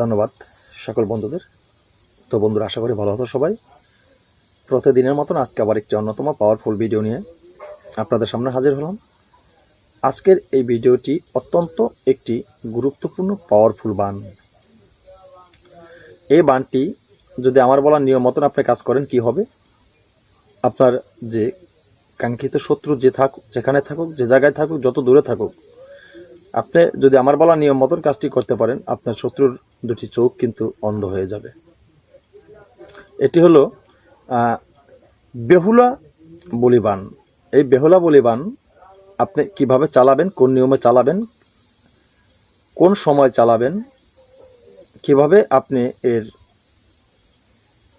ধন্যবাদ সকল বন্ধুদের। তো বন্ধুরা, আশা করি ভালো হতো সবাই। প্রতিদিনের মতন আজকে আবার একটি অন্যতম পাওয়ারফুল ভিডিও নিয়ে আপনাদের সামনে হাজির হলাম। আজকের এই ভিডিওটি অত্যন্ত একটি গুরুত্বপূর্ণ পাওয়ারফুল বান। এই বানটি যদি আমার বলার নিয়ম মতন আপনি কাজ করেন, কি হবে? আপনার যে কাঙ্ক্ষিত শত্রু যে থাকুক যেখানে থাকুক, যে জায়গায় থাকুক, যত দূরে থাকুক, আপনি যদি আমার বলা নিয়ম মতন কাজটি করতে পারেন, আপনার শত্রুর দুটি চোখ কিন্তু অন্ধ হয়ে যাবে। এটি হলো বেহুলা বলিবান। এই বেহুলা বলিবান আপনি কীভাবে চালাবেন, কোন নিয়মে চালাবেন, কোন সময় চালাবেন, কীভাবে আপনি এর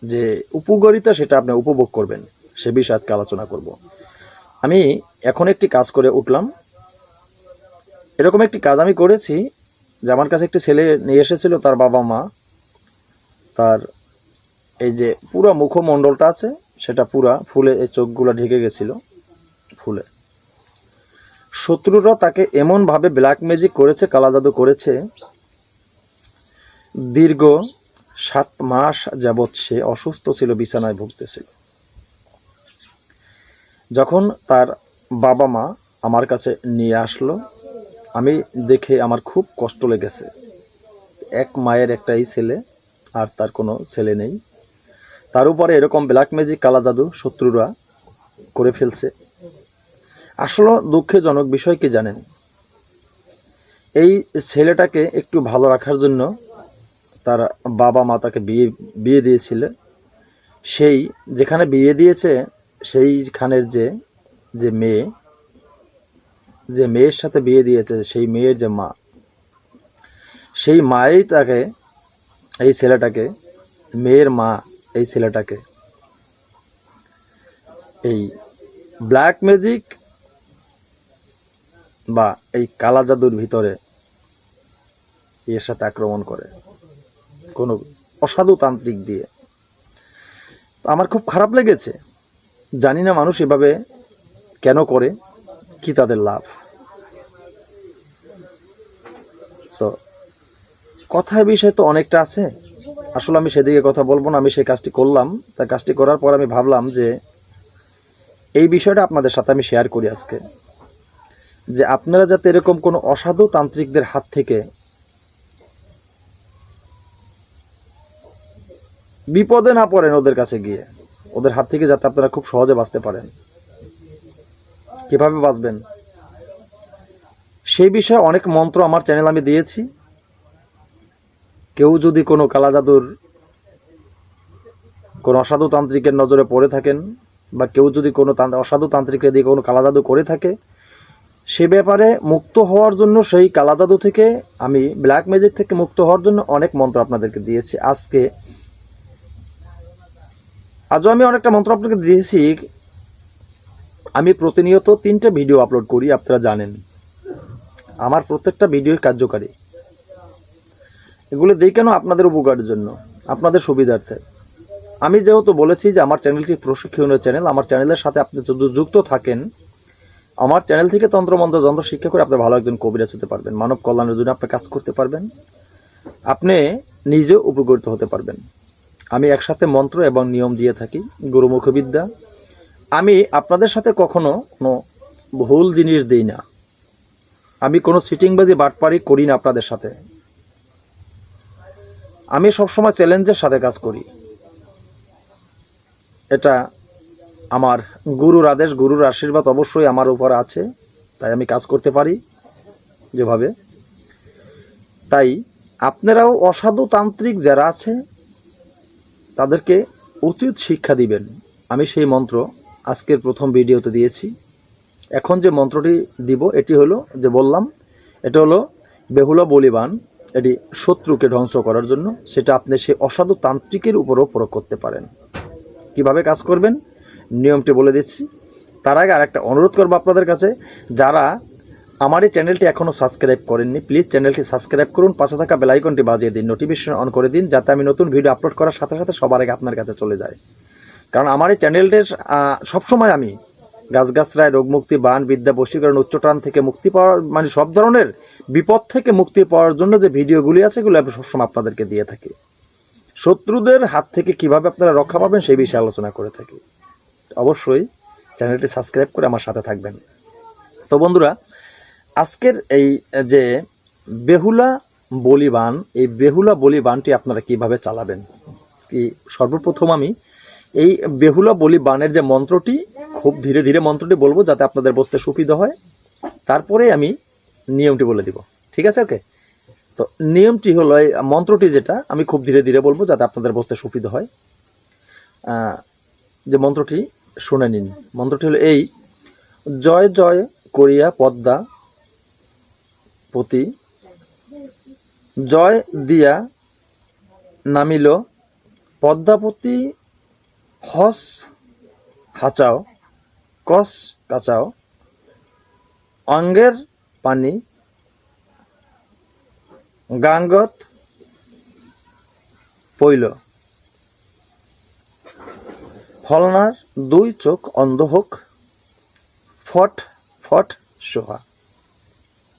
যে উপকারিতা সেটা আপনি উপভোগ করবেন, সে বিষয়ে আজকে আলোচনা করব। আমি এখন একটি কাজ করে উঠলাম। এরকম একটি কাজ আমি করেছি যে আমার কাছে একটি ছেলে নিয়ে এসেছিল, তার বাবা মা, তার এই যে পুরো মুখমণ্ডলটা আছে, সেটা পুরা ফুলে, এই চোখগুলো ঢেকে গেছিল ফুলে। শত্রুরা তাকে এমনভাবে ব্ল্যাক ম্যাজিক করেছে কালা জাদু করেছে, দীর্ঘ সাত মাস যাবৎ সে অসুস্থ ছিল, বিছানায় ভুগতেছিল। যখন তার বাবা মা আমার কাছে নিয়ে আসলো আমি দেখে আমার খুব কষ্ট লেগেছে। এক মায়ের একটাই ছেলে, আর তার কোনো ছেলে নেই। তার উপরে এরকম ব্ল্যাক ম্যাজিক কালা জাদু শত্রুরা করে ফেলছে। আসলে দুঃখজনক বিষয় কি জানেন? এই ছেলেটাকে একটু ভালো রাখার জন্য তার বাবা মা তাকে বিয়ে বিয়ে দিয়েছিল। সেই যেখানে বিয়ে দিয়েছে, সেইখানের যে যে মেয়ে যে মেয়ের সাথে বিয়ে দিয়েছে, সেই মেয়ের যে মা, সেই মাই তাকে, এই ছেলেটাকে, মেয়ের মা, এই ছেলেটাকে, এই ব্ল্যাক ম্যাজিক বা এই কালা জাদুর ভিতরে এর সাথে আক্রমণ করে, কোনো অসাধু তান্ত্রিক দিয়ে। আমার খুব খারাপ লেগেছে। জানি না মানুষ এভাবে কেন করে, কি তাদের লাভ? কথায় বিষয় তো অনেকটা আছে। আসলে আমি সেদিকে কথা বলব না, আমি সেই কাজটি করলাম। তা কাজটি করার পর আমি ভাবলাম যে এই বিষয়টা আপনাদের সাথে আমি শেয়ার করি আজকে। যে আপনারা যাতে এরকম কোনো অসাধু তান্ত্রিকদের হাত থেকে বিপদে না পড়েন ওদের কাছে গিয়ে, ওদের হাত থেকে যাতে আপনারা খুব সহজে বাঁচতে পারেন। কীভাবে বাঁচবেন? সেই বিষয়ে অনেক মন্ত্র আমার চ্যানেল আমি দিয়েছি। কেউ যদি কোনো কালা জাদুর, কোনো অসাধু তান্ত্রিকের নজরে পড়ে থাকেন বা কেউ যদি কোনো অসাধু তান্ত্রিকের দিয়ে কোনো কালা জাদু করে থাকে, সে ব্যাপারে মুক্ত হওয়ার জন্য সেই কালা জাদু থেকে আমি ব্ল্যাক ম্যাজিক থেকে মুক্ত হওয়ার জন্য অনেক মন্ত্র আপনাদেরকে দিয়েছি। আজকে আজও আমি অনেকটা মন্ত্র আপনাকে দিয়েছি। আমি প্রতিনিয়ত তিনটে ভিডিও আপলোড করি, আপনারা জানেন। আমার প্রত্যেকটা ভিডিও কার্যকারী। এগুলো দিই কেন আপনাদের উপকারের জন্য? আপনাদের সুবিধার্থে। আমি যেহেতু বলেছি যে আমার চ্যানেলটি প্রশিক্ষণীয় চ্যানেল আমার চ্যানেলের সাথে আপনি যদি যুক্ত থাকেন, আমার চ্যানেল থেকে তন্ত্রমন্ত্র যন্ত্র শিক্ষা করে আপনি ভালো একজন কবিরাজ হতে পারবেন, মানব কল্যাণের জন্য আপনি কাজ করতে পারবেন, আপনি নিজে উপকৃত হতে পারবেন। আমি একসাথে মন্ত্র এবং নিয়ম দিয়ে থাকি, গুরুমুখবিদ্যা। আমি আপনাদের সাথে কখনো কোনো ভুল জিনিস দিই না। আমি কোনো সিটিংবাজি বাটপারি করি না আপনাদের সাথে। আমি সবসময় চ্যালেঞ্জের সাথে কাজ করি। এটা আমার গুরুর আদেশ, গুরুর আশীর্বাদ অবশ্যই আমার উপর আছে, তাই আমি কাজ করতে পারি যেভাবে। তাই আপনারাও অসাধু তান্ত্রিক যারা আছে, তাদেরকে উচিত শিক্ষা দিবেন। আমি সেই মন্ত্র আজকের প্রথম ভিডিওতে দিয়েছি। এখন যে মন্ত্রটি দিব, এটি হলো যে বললাম, এটা হলো বেহুলা বলিবান। এটি শত্রুকে ধ্বংস করার জন্য, সেটা আপনি সেই অসাধু তান্ত্রিকের উপরও প্রয়োগ করতে পারেন। কীভাবে কাজ করবেন? নিয়মটি বলে দিচ্ছি। তার আগে আরেকটা অনুরোধ করব আপনাদের কাছে, যারা আমার এই চ্যানেলটি এখনও সাবস্ক্রাইব করেননি, প্লিজ চ্যানেলটি সাবস্ক্রাইব করুন, পাশে থাকা বেলাইকনটি বাজিয়ে দিন, নোটিফিকেশন অন করে দিন, যাতে আমি নতুন ভিডিও আপলোড করার সাথে সাথে সবার আগে আপনার কাছে চলে যায়। কারণ আমার এই চ্যানেলটির সবসময় আমি গাছগাছরায় রোগমুক্তি, বান, বিদ্যা, বশীকরণ, উচ্চটান থেকে মুক্তি পাওয়ার মানে সব ধরনের বিপদ থেকে মুক্তি পাওয়ার জন্য যে ভিডিওগুলি আছে, এগুলো আমি সবসময় আপনাদেরকে দিয়ে থাকি। শত্রুদের হাত থেকে কীভাবে আপনারা রক্ষা পাবেন, সেই বিষয়ে আলোচনা করে থাকি। অবশ্যই চ্যানেলটি সাবস্ক্রাইব করে আমার সাথে থাকবেন। তো বন্ধুরা, আজকের এই যে বেহুলা বলিবান, এই বেহুলা বলিবানটি আপনারা কীভাবে চালাবেন? কি সর্বপ্রথম আমি এই বেহুলা বলিবানের যে মন্ত্রটি, খুব ধীরে ধীরে মন্ত্রটি বলব যাতে আপনাদের বসতে সুবিধা হয়। তারপরে আমি নিয়মটি বলে দিব। ঠিক আছে ওকে তো নিয়মটি হলো, এই মন্ত্রটি যেটা, আমি খুব ধীরে ধীরে বলব যাতে আপনাদের বুঝতে সুবিধা হয়। যে মন্ত্রটি শুনে নিন। মন্ত্রটি হলো এই, জয় জয় করিয়া পদ্মা পতি জয় দিয়া নামিল পদ্মাপতি হস হাচাও, কস কাচাও, অঙ্গের পানি, গাঙ্গত পইল ফলনার দুই চোখ অন্ধ হোক, ফট ফট, সোহা।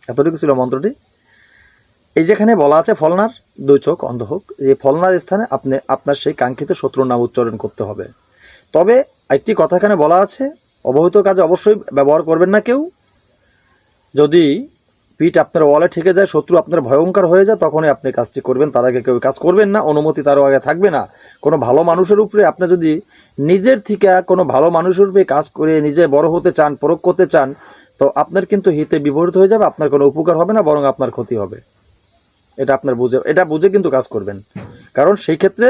এতটুকু ছিল মন্ত্রটি। এই যেখানে বলা আছে ফলনার দুই চোখ অন্ধ হোক যে ফলনার স্থানে আপনি, আপনার সেই কাঙ্ক্ষিত শত্রুর নাম উচ্চারণ করতে হবে। তবে একটি কথা এখানে বলা আছে, অবহিত কাজে অবশ্যই ব্যবহার করবেন না কেউ। যদি পিঠ আপনার ওয়ালে ঠেকে যায়, শত্রু আপনার ভয়ঙ্কর হয়ে যায়, তখনই আপনি কাজটি করবেন। তার আগে কেউ কাজ করবেন না, অনুমতি তারও আগে থাকবে না। কোনো ভালো মানুষের উপরে আপনি যদি নিজের থেকে কোনো ভালো মানুষের উপরে কাজ করে নিজে বড় হতে চান প্রয়োগ করতে চান, তো আপনার কিন্তু হিতে বিপরীত হয়ে যাবে, আপনার কোনো উপকার হবে না, বরং আপনার ক্ষতি হবে। এটা আপনার বুঝে, এটা বুঝে কিন্তু কাজ করবেন। কারণ সেই ক্ষেত্রে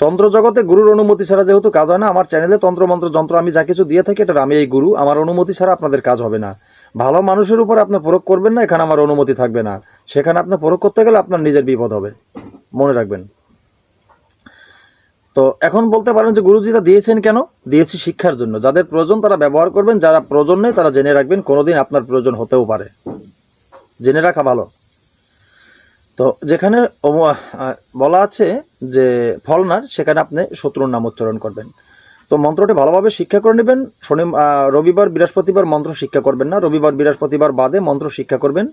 তন্ত্র জগতে গুরুর অনুমতি ছাড়া যেহেতু কাজ হয় না, আমার চ্যানেলে তন্ত্র মন্ত্র যন্ত্র আমি যা কিছু দিয়ে থাকি এটা আমি এই গুরু। আমার অনুমতি ছাড়া আপনাদের কাজ হবে না। ভালো মানুষের উপর আপনি প্রয়োগ করবেন না, এখানে আমার অনুমতি থাকবে না। সেখানে আপনি প্রয়োগ করতে গেলে আপনার নিজের বিপদ হবে। মনে রাখবেন। তো এখন বলতে পারেন যে গুরুজিটা দিয়েছেন কেন? দিয়েছি শিক্ষার জন্য। যাদের প্রয়োজন তারা ব্যবহার করবেন, যারা প্রয়োজন নেই তারা জেনে রাখবেন, কোনোদিন আপনার প্রয়োজন হতেও পারে। জেনে রাখা ভালো। তো যেখানে বলা আছে যে ফলনার, সেখানে আপনি শত্রুর নাম উচ্চারণ করবেন। তো মন্ত্রটি ভালোভাবে শিক্ষা করে নেবেন। শনি রবিবার, বৃহস্পতিবার মন্ত্র শিক্ষা করবেন না। রবিবার, বৃহস্পতিবার বাদে মন্ত্র শিক্ষা করবেন।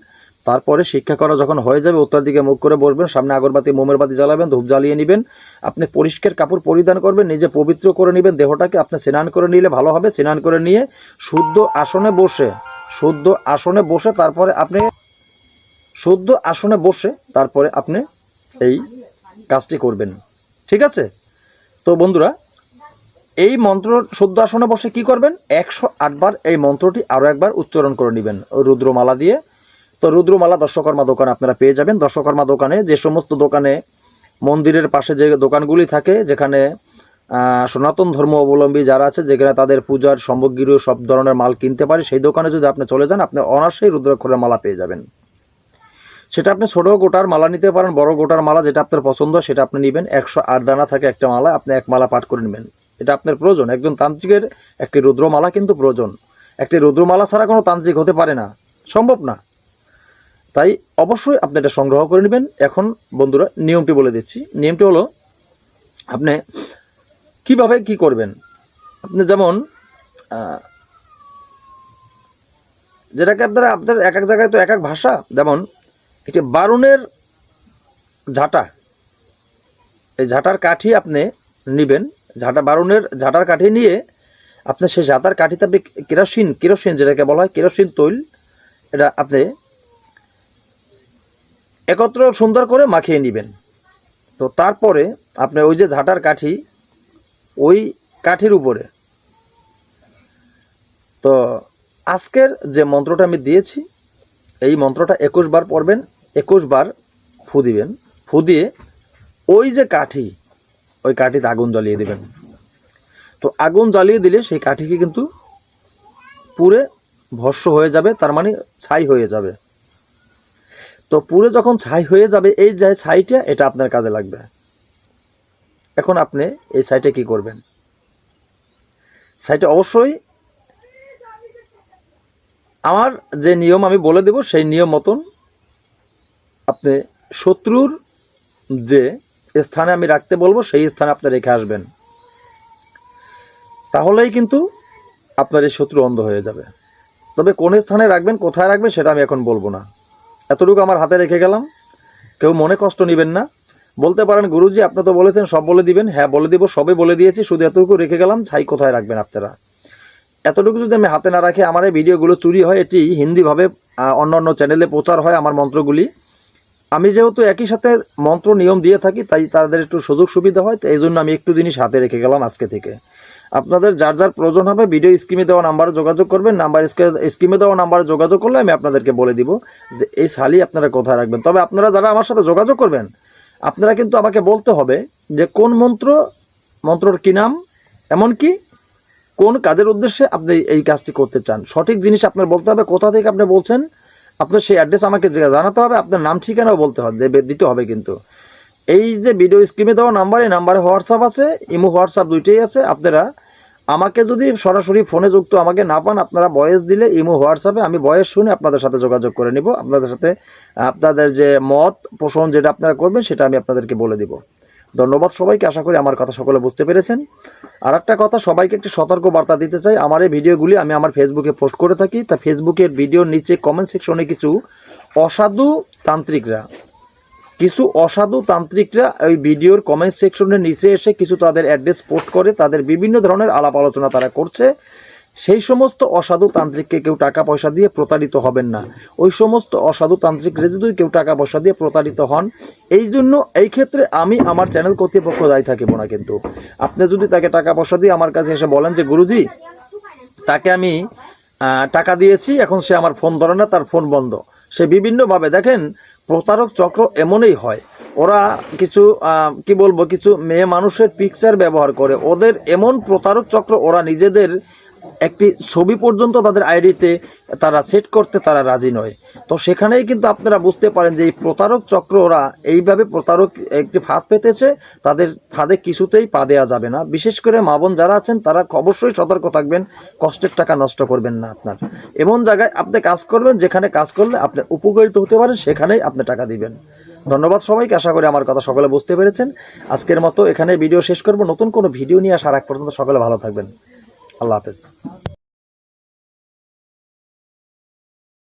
তারপরে শিক্ষা করা যখন হয়ে যাবে, উত্তর দিকে মুখ করে বসবেন সামনে আগরবাতি, মোমের বাতি জ্বালাবেন, ধূপ জ্বালিয়ে নেবেন। আপনি পরিষ্কার কাপড় পরিধান করবেন, নিজে পবিত্র করে নেবেন দেহটাকে। আপনি স্নান করে নিলে ভালো হবে, স্নান করে নিয়ে শুদ্ধ আসনে বসে, শুদ্ধ আসনে বসে তারপরে আপনি, শুদ্ধ আসনে বসে তারপরে আপনি এই কাজটি করবেন। ঠিক আছে? তো বন্ধুরা এই মন্ত্র শুদ্ধ আসনে বসে কি করবেন? একশো আটবার এই মন্ত্রটি আরও একবার উচ্চারণ করে নেবেন। রুদ্রমালা দিয়ে। তো রুদ্রমালা দর্শকর্মা দোকান আপনারা পেয়ে যাবেন। দর্শকর্মা দোকানে যে সমস্ত দোকানে মন্দিরের পাশে যে দোকানগুলি থাকে, যেখানে সনাতন ধর্ম অবলম্বী যারা আছে, যেখানে তাদের পূজার সামগ্রী সব ধরনের মাল কিনতে পারে, সেই দোকানে যদি আপনি চলে যান, আপনি অনার্সেই রুদ্রাক্ষরের মালা পেয়ে যাবেন। সেটা আপনি ছোট গোটার মালা নিতে পারেন, বড় গোটার মালা যেটা আপনার পছন্দ, সেটা আপনি নেবেন। একশো আট দানা থাকে একটা মালা, আপনি এক মালা পাঠ করে নেবেন। এটা আপনার প্রয়োজন। একজন তান্ত্রিকের একটি রুদ্রমালা কিন্তু প্রয়োজন। একটি রুদ্রমালা ছাড়া কোনো তান্ত্রিক হতে পারে না। সম্ভব না। তাই অবশ্যই আপনি এটা সংগ্রহ করে নেবেন। এখন বন্ধুরা, নিয়মটি বলে দিচ্ছি। নিয়মটি হলো, আপনি কীভাবে কি করবেন? আপনি যেমন যেটাকে আপনারা, আপনার এক এক জায়গায় তো এক এক ভাষা, যেমন একটি বারুনের ঝাঁটা। এই ঝাঁটার কাঠি আপনি নেবেন। ঝাঁটা বারুনের ঝাঁটার কাঠি নিয়ে আপনি সেই ঝাঁটার কাঠিতে আপনি কেরোসিন কেরোসিন যেটাকে বলা হয়, কেরোসিন তৈল। এটা আপনি একত্র সুন্দর করে মাখিয়ে নেবেন। তো তারপরে আপনি ওই যে ঝাঁটার কাঠি, ওই কাঠির উপরে। তো আজকের যে মন্ত্রটা আমি দিয়েছি, এই মন্ত্রটা একুশ বার পড়বেন, একুশ বার ফু দিবেন। ফু দিয়ে ওই যে কাঠি ওই কাঠিতে আগুন জ্বালিয়ে দিবেন। তো আগুন জ্বালিয়ে দিলে সেই কাঠিকে কিন্তু পুরে ভস্য হয়ে যাবে, তার মানে ছাই হয়ে যাবে। তো পুরে যখন ছাই হয়ে যাবে, এই যে ছাইটা, এটা আপনার কাজে লাগবে। এখন আপনি এই ছাইটা কি করবেন? ছাইটা অবশ্যই আমার যে নিয়ম আমি বলে দেব, সেই নিয়ম মতন আপনি শত্রুর যে স্থানে আমি রাখতে বলব, সেই স্থানে আপনি রেখে আসবেন। তাহলেই কিন্তু আপনার এই শত্রু অন্ধ হয়ে যাবে। তবে কোন স্থানে রাখবেন, কোথায় রাখবেন, সেটা আমি এখন বলব না। এতটুকু আমার হাতে রেখে গেলাম। কেউ মনে কষ্ট নেবেন না। বলতে পারেন, গুরুজি, আপনি তো বলেছেন, সব বলে দিবেন। হ্যাঁ বলে দিব, সবে বলে দিয়েছি, শুধু এতটুকু রেখে গেলাম, ছাই কোথায় রাখবেন আপনারা? এতটুকু যদি আমি হাতে না রাখি, আমার এই ভিডিওগুলো চুরি হয়, এটি হিন্দিভাবে অন্য অন্য চ্যানেলে প্রচার হয়, আমার মন্ত্রগুলি। আমি যেহেতু একই সাথে মন্ত্র নিয়ম দিয়ে থাকি, তাই তাদের একটু সুযোগ সুবিধা হয়, তো এই জন্য আমি একটু জিনিস হাতে রেখে গেলাম আজকে থেকে। আপনাদের যার যার প্রয়োজন হবে ভিডিও স্কিমে দেওয়া নাম্বারে যোগাযোগ করবেন নাম্বার স্কিমে দেওয়া নাম্বারে যোগাযোগ করলে আমি আপনাদেরকে বলে দিব যে, এই শালি আপনারা কোথায় রাখবেন? তবে আপনারা যারা আমার সাথে যোগাযোগ করবেন, আপনারা কিন্তু আমাকে বলতে হবে যে, কোন মন্ত্র, মন্ত্রর কী নাম, এমনকি কোন কাজের উদ্দেশ্যে আপনি এই কাজটি করতে চান? সঠিক জিনিস আপনার বলতে হবে, কোথা থেকে আপনি বলছেন আপনার সেই অ্যাড্রেস আমাকে জানাতে হবে, আপনার নাম, ঠিকানাও বলতে হবে দিতে হবে কিন্তু। এই যে ভিডিও স্ক্রিনে দেওয়া নাম্বার এই নাম্বারে হোয়াটসঅ্যাপ আছে, ইমো হোয়াটসঅ্যাপ দুইটাই আছে। আপনারা আমাকে যদি সরাসরি ফোনে যুক্ত আমাকে না পান, আপনারা ভয়েস দিলে ইমো হোয়াটসঅ্যাপে আমি ভয়েস শুনে আপনাদের সাথে যোগাযোগ করে নিব। আপনাদের সাথে, আপনাদের যে মত পোষণ যেটা আপনারা করবেন, সেটা আমি আপনাদেরকে বলে দিব। ধন্যবাদ সবাইকে, আশা করি আমার কথা সকলে বুঝতে পেরেছেন। আর একটা কথা, সবাইকে একটি সতর্ক বার্তা দিতে চাই। আমার এই ভিডিওগুলি আমি আমার ফেসবুকে পোস্ট করে থাকি। তা ফেসবুকের ভিডিওর নিচে কমেন্ট সেকশনে কিছু অসাধু তান্ত্রিকরা, কিছু অসাধু তান্ত্রিকরা ওই ভিডিওর কমেন্ট সেকশনের নিচে এসে কিছু তাদের অ্যাড্রেস পোস্ট করে, তাদের বিভিন্ন ধরনের আলাপ আলোচনা তারা করছে। সেই সমস্ত অসাধু তান্ত্রিককে কেউ টাকা পয়সা দিয়ে প্রতারিত হবেন না। ওই সমস্ত অসাধু তান্ত্রিকরা যদি কেউ টাকা পয়সা দিয়ে প্রতারিত হন। এই জন্য এই ক্ষেত্রে আমি আমার চ্যানেল কর্তৃপক্ষ দায়ী থাকিব না কিন্তু। আপনি যদি তাকে টাকা পয়সা দিয়ে আমার কাছে এসে বলেন যে, গুরুজি, তাকে আমি টাকা দিয়েছি, এখন সে আমার ফোন ধরে না, তার ফোন বন্ধ। সে বিভিন্নভাবে দেখেন, প্রতারক চক্র এমনই হয়। ওরা কিছু কি বলব, কিছু মেয়ে মানুষের পিকচার ব্যবহার করে। ওদের এমন প্রতারক চক্র ওরা নিজেদের একটি ছবি পর্যন্ত তাদের আইডিতে তারা সেট করতে তারা রাজি নয়। তো সেখানেই কিন্তু আপনারা বুঝতে পারেন যে এই প্রতারক চক্র ওরা এইভাবে প্রতারক একটি ফাঁদ পেতেছে, তাদের ফাঁদে কিছুতেই পা দেওয়া যাবে না। বিশেষ করে মা বোন যারা আছেন, তারা অবশ্যই সতর্ক থাকবেন, কষ্টের টাকা নষ্ট করবেন না আপনার। এমন জায়গায় আপনি কাজ করবেন, যেখানে কাজ করলে আপনি উপকৃত হতে পারেন, সেখানেই আপনি টাকা দিবেন। ধন্যবাদ সবাইকে, আশা করি আমার কথা সকলে বুঝতে পেরেছেন। আজকের মতো এখানে ভিডিও শেষ করব। নতুন কোনো ভিডিও নিয়ে আসার আগ পর্যন্ত সকলে ভালো থাকবেন। আল্লাহ হাফেজ।